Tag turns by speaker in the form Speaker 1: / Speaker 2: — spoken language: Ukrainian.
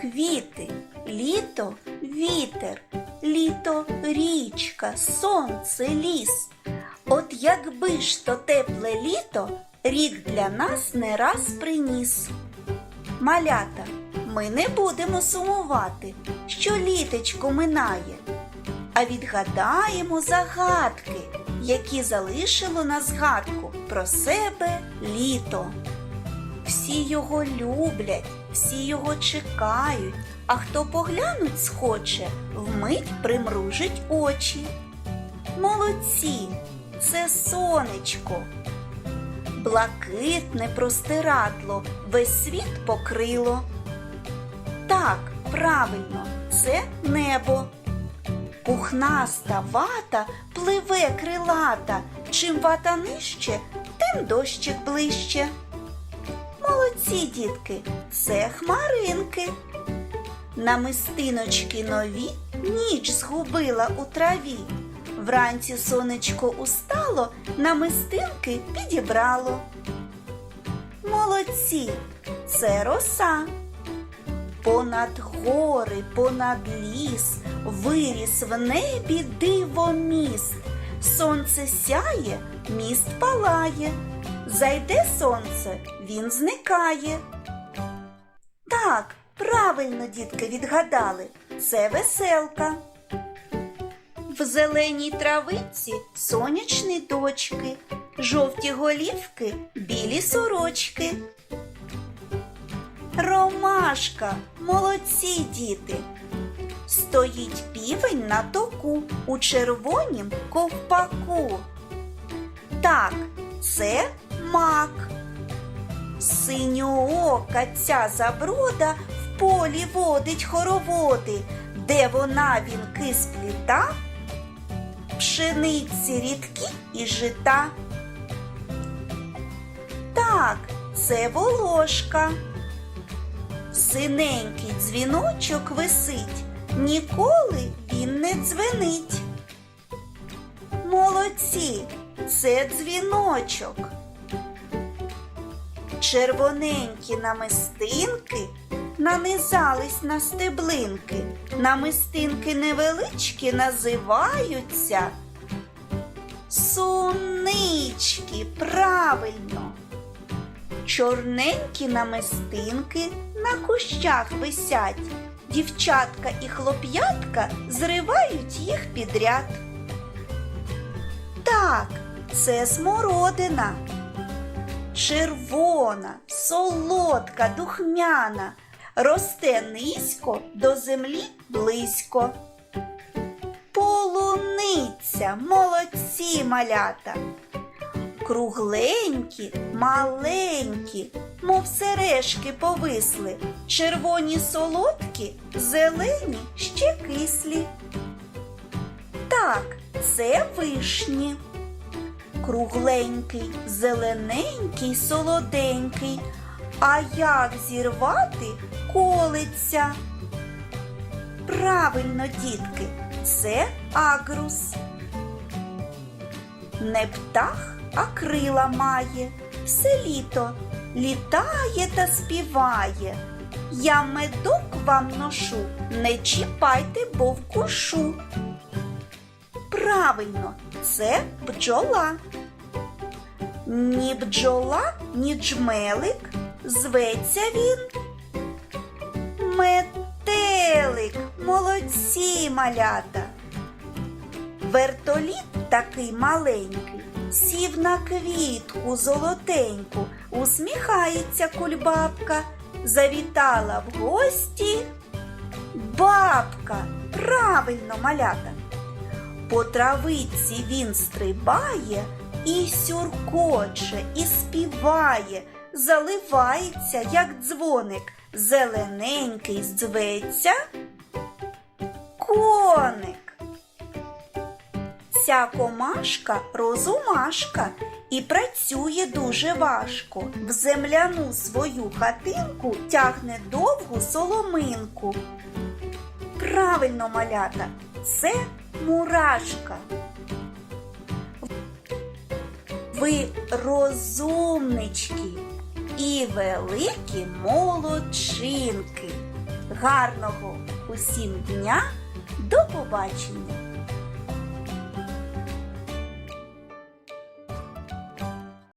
Speaker 1: квіти, літо вітер, літо річка, сонце, ліс. От якби ж то тепле літо рік для нас не раз приніс. Малята, ми не будемо сумувати, що літечко минає, а відгадаємо загадки, які залишило на згадку про себе літо. Всі його люблять, всі його чекають, а хто поглянуть схоче, вмить примружить очі. Молодці, це сонечко. Блакитне простирадло, весь світ покрило. Так, правильно, це небо. Пухнаста вата пливе крилата. Чим вата нижче, тим дощик ближче. Молодці, дітки, це хмаринки. Намистиночки нові ніч згубила у траві. Вранці сонечко устало, намистинки підібрало. Молодці, це роса. Понад гори, понад ліс, виріс в небі дивоміст. Сонце сяє, міст палає. Зайде сонце, він зникає. Так, правильно, дітки, відгадали. Це веселка. В зеленій травиці сонячні дочки, жовті голівки, білі сорочки. Ромашка, молодці діти. Стоїть півень на току у червонім ковпаку. Так, це мак. Синьоока ця заброда в полі водить хороводи, де вона вінки спліта, пшениці рідкі і жита. Так, це волошка. Синенький дзвіночок висить, ніколи він не дзвенить. Молодці, це дзвіночок. Червоненькі намистинки нанизались на стеблинки. Намистинки невеличкі називаються сунички. Правильно. Чорненькі намистинки на кущах висять. Дівчатка і хлоп'ятка зривають їх підряд. Так, це смородина. Червона, солодка, духмяна, росте низько до землі близько. Полуниця, молодці малята. Кругленькі, маленькі, мов сережки повисли, червоні солодкі, зелені ще кислі. Так, це вишні. Кругленький, зелененький, солоденький. А як зірвати колиться? Правильно, дітки, це агрус. Не птах, а крила має, все літо літає та співає. Я медок вам ношу, не чіпайте, бо вкушу. Правильно, це бджола. Ні бджола, ні джмелик, зветься він. Метелик, молодці малята. Вертоліт такий маленький, сів на квітку золотеньку, усміхається кульбабка, завітала в гості. Бабка, правильно малята. По травиці він стрибає і сюркоче, і співає, заливається, як дзвоник, зелененький зветься коник. Ця комашка розумашка і працює дуже важко. В земляну свою хатинку тягне довгу соломинку. Правильно, малята, це мурашка. Ви розумнички і великі молодчинки. Гарного усім дня! До побачення!